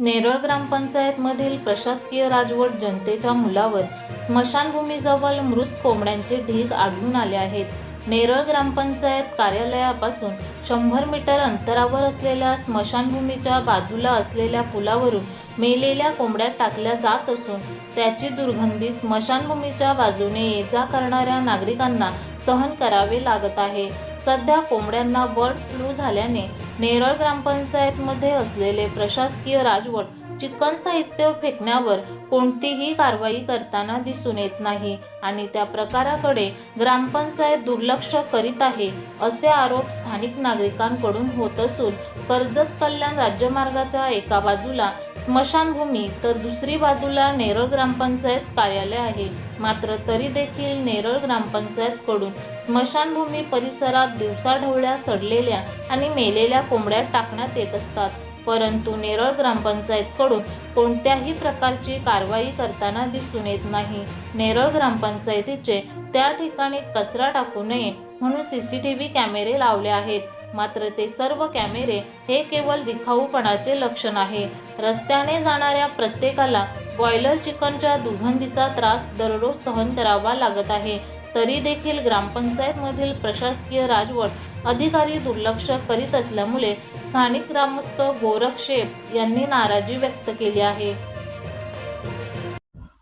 नेरळ ग्रामपंचायतमधील प्रशासकीय राजवट जनतेच्या मुलावर स्मशानभूमीजवळ मृत कोंबड्यांचे ढीग आढळून आले आहेत. नेरळ ग्रामपंचायत कार्यालयापासून शंभर मीटर अंतरावर असलेल्या स्मशानभूमीच्या बाजूला असलेल्या पुलावरून मेलेल्या कोंबड्या टाकल्या जात असून त्याची दुर्गंधी स्मशानभूमीच्या बाजूने ये जा करणाऱ्या नागरिकांना सहन करावे लागत आहे. सध्या कोंबड्यांना बर्ड फ्लू झाल्याने नेरळ ग्रामपंचायतमध्ये असलेले प्रशासकीय राजवट चिकन साहित्य फेकण्यावर कोणतीही कारवाई करताना दिसून येत नाही आणि त्या प्रकाराकडे ग्रामपंचायत दुर्लक्ष करीत आहे असे आरोप स्थानिक नागरिकांकडून होत असून कर्जत कल्याण राज्यमार्गाच्या एका बाजूला स्मशानभूमी तर दुसरी बाजूला नेरळ ग्रामपंचायत कार्यालय आहे. मात्र तरी देखील नेरळ ग्रामपंचायतकडून स्मशानभूमी परिसरात दिवसाढवळ्या सडलेल्या आणि मेलेल्या कोंबड्या टाकण्यात येत असतात. परंतु नेरळ ग्रामपंचायतकडून कोणत्याही प्रकारची कारवाई करताना दिसून येत नाही. नेरळ ग्रामपंचायतीचे त्या ठिकाणी कचरा टाकू नये म्हणून सी सी टी व्ही कॅमेरे लावले आहेत. मात्र ते सर्व कॅमेरे हे केवळ दिखाऊपणाचे लक्षण आहे. रस्त्याने जाणाऱ्या प्रत्येकाला बॉयलर चिकनच्या दुर्गंधीचा त्रास दररोज सहन करावा लागत आहे. तरी देखील ग्रामपंचायतमधील प्रशासकीय राजवट अधिकारी दुर्लक्ष करीत असल्यामुळे स्थानिक ग्रामस्थ गोरख शेख यांनी नाराजी व्यक्त केली आहे.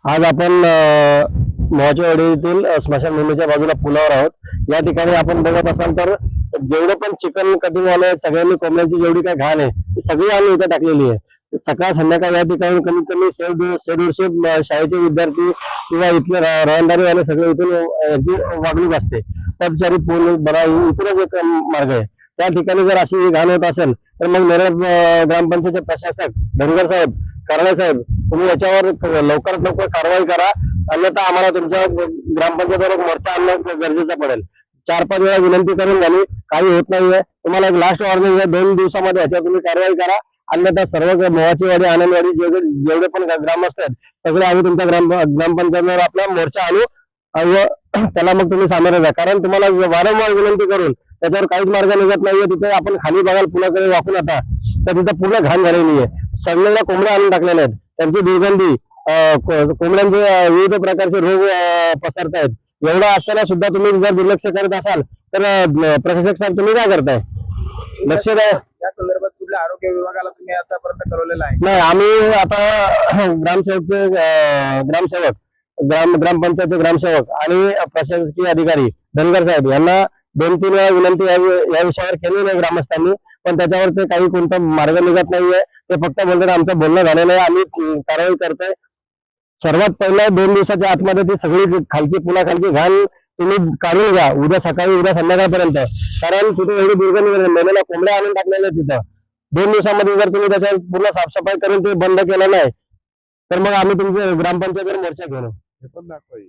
आज आपण अ, येथील स्मशानभूमीच्या बाजूला पुलावर आहोत. या ठिकाणी आपण बघत असाल तर जेवढं पण चिकन कटिंग वाले सगळ्यांनी कोंबड्यांची जेवढी काय घाण आहे ती सगळी आम्ही इथं टाकलेली आहे. सकाळ संध्याकाळ या ठिकाणी कमीत कमी शे शाळेचे विद्यार्थी किंवा इथले रहदारी वाले सगळे इथून याची वागणूक असते. पदचारी पूर्ण बरा इथूनच एक मार्ग आहे. त्या ठिकाणी जर अशी घाण होत असेल तर मग नेरळ ग्रामपंचायत ग्रामपंचायतचे प्रशासक धनगर साहेब कारणे साहेब तुम्ही याच्यावर लवकरात लवकर कारवाई करा. अन्यथा आम्हाला तुमच्या ग्रामपंचायतीवर मोर्चा आणणं गरजेचं पडेल. चार पाच वेळा विनंती करून झाली काही होत नाहीये. तुम्हाला एक लास्ट वॉर्निंग आहे दोन दिवसामध्ये याच्यावर तुम्ही कारवाई करा. अन्यथा सर्व मोहाचीवाडी आनंदवाडी जेवढे पण ग्रामस्थ आहेत सगळे आम्ही तुमच्या ग्राम ग्रामपंचायतीवर आपला मोर्चा आणू. व त्याला मग तुम्ही सामोरे जा. कारण तुम्हाला वारंवार विनंती करून त्याच्यावर काहीच मार्ग निघत नाहीये. तिथे आपण खाली बघाल पुण्याकडे वाकून आता तर तिथे पूर्ण घाण झालेली आहे सगळ्यांना कोंबड्या आणून टाकलेल्या आहेत. त्यांची दुर्गंधी कोंबड्यांचे विविध प्रकारचे रोग अं, पसरतायत. एवढं असताना सुद्धा तुम्ही जर दुर्लक्ष करत असाल तर प्रशासक साहेब तुम्ही काय करताय? लक्ष द्या. या संदर्भात कुठल्या आरोग्य विभागाला तुम्ही आतापर्यंत कळवलेलं आहे? नाही आम्ही आता ग्रामसेवकचे अं, ग्रामसेवक ग्राम ग्रामपंचायतचे ग्रामसेवक आणि प्रशासकीय अधिकारी धनगर साहेब यांना दोन तीन वेळा विनंती या विषयावर केलेली आहे ग्रामस्थांनी पण त्याच्यावर ते काही कोणता मार्ग निघत नाहीये. ते फक्त बोलतात आमचं बोलणं झालेलं आहे आम्ही कारवाई करतोय. सर्वात पहिला दोन दिवसाच्या आतमध्ये ती सगळी खालची पुलाखालची घाण तुम्ही काढून घ्या. उद्या सकाळी उद्या संध्याकाळपर्यंत. कारण तिथे एवढी दुर्गंधी वगैरे मेलेल्या कोंबड्या आणून टाकलेल्या तिथं. दोन दिवसामध्ये जर तुम्ही त्याच्या पूर्ण साफसफाई करून ते बंद केलं नाही तर मग आम्ही तुमच्या ग्रामपंचायतीवर मोर्चा घेऊ. हे पण दाखवा